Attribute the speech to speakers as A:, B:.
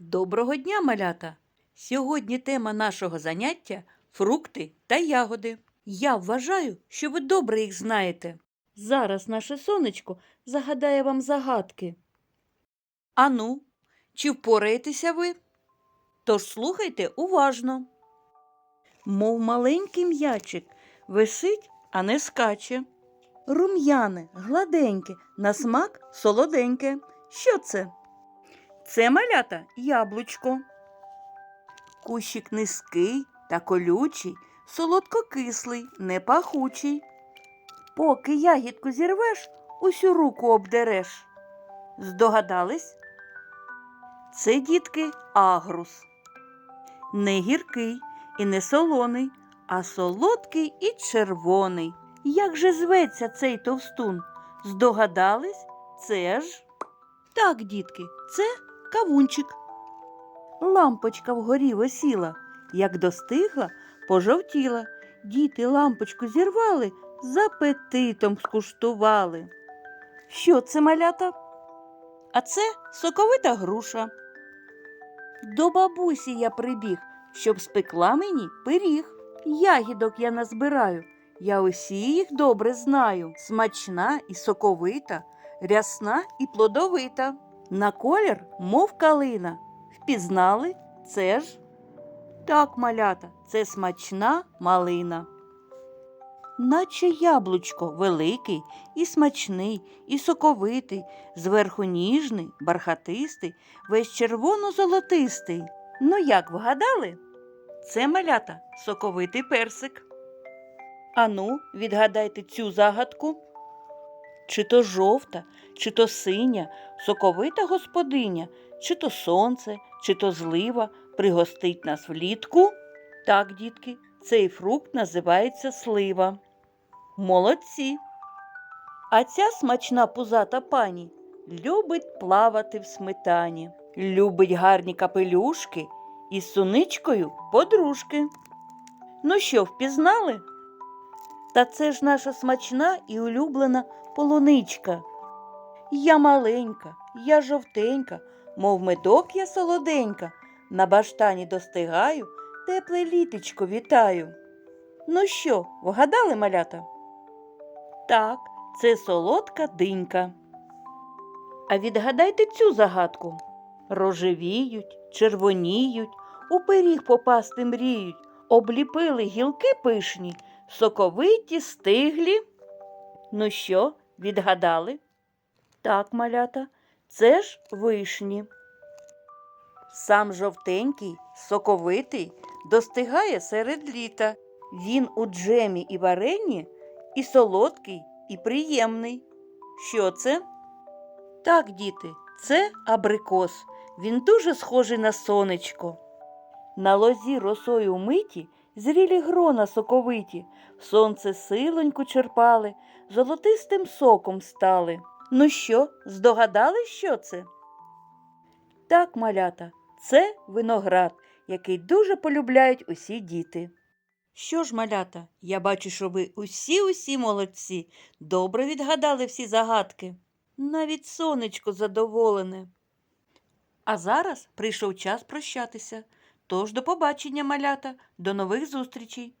A: Доброго дня, малята! Сьогодні тема нашого заняття фрукти та ягоди. Я вважаю, що ви добре їх знаєте. Зараз наше сонечко загадає вам загадки. Ану, чи впораєтеся ви? Тож слухайте уважно. Мов маленький м'ячик, висить, а не скаче. Рум'яне, гладеньке, на смак солоденьке. Що це? Це малята яблучко. Кущик низький та колючий, солодкокислий, непахучий. Поки ягідку зірвеш, усю руку обдереш. Здогадались? Це, дітки, агрус. Не гіркий і не солоний, а солодкий і червоний. Як же зветься цей товстун? Здогадались? Це ж. Так, дітки, це кавунчик. Лампочка вгорі висіла, як достигла, пожовтіла. Діти лампочку зірвали, з апетитом скуштували. Що це малята? А це соковита груша. До бабусі я прибіг, щоб спекла мені пиріг. Ягідок я назбираю, я усі їх добре знаю. Смачна і соковита, рясна і плодовита. На колір, мов калина. Впізнали це ж? Так, малята, це смачна малина. Наче яблучко великий і смачний, і соковитий, зверху ніжний, бархатистий, весь червоно-золотистий. Ну як вгадали? Це малята соковитий персик. Ану, відгадайте цю загадку. Чи то жовта, чи то синя, соковита господиня, чи то сонце, чи то злива пригостить нас влітку? Так, дітки, цей фрукт називається слива. Молодці. А ця смачна пузата пані любить плавати в сметані, любить гарні капелюшки і з суничкою подружки. Ну що, впізнали? Та це ж наша смачна і улюблена полуничка. Я маленька, я жовтенька, мов медок я солоденька, на баштані достигаю, тепле літечко вітаю. Ну що, вгадали малята? Так, це солодка динька. А відгадайте цю загадку. Рожевіють, червоніють, у пиріг попасти мріють, обліпили гілки пишні, соковиті, стиглі. Ну що, відгадали? Так, малята, це ж вишні. Сам жовтенький, соковитий, достигає серед літа. Він у джемі і варенні і солодкий, і приємний. Що це? Так, діти, це абрикос. Він дуже схожий на сонечко. На лозі росою миті зрілі грона соковиті, сонце силоньку черпали, золотистим соком стали. Ну що, здогадали, що це? Так, малята, це виноград, який дуже полюбляють усі діти. Що ж, малята, я бачу, що ви усі усі молодці, добре відгадали всі загадки. Навіть сонечко задоволене. А зараз прийшов час прощатися. Тож до побачення, малята, до нових зустрічей.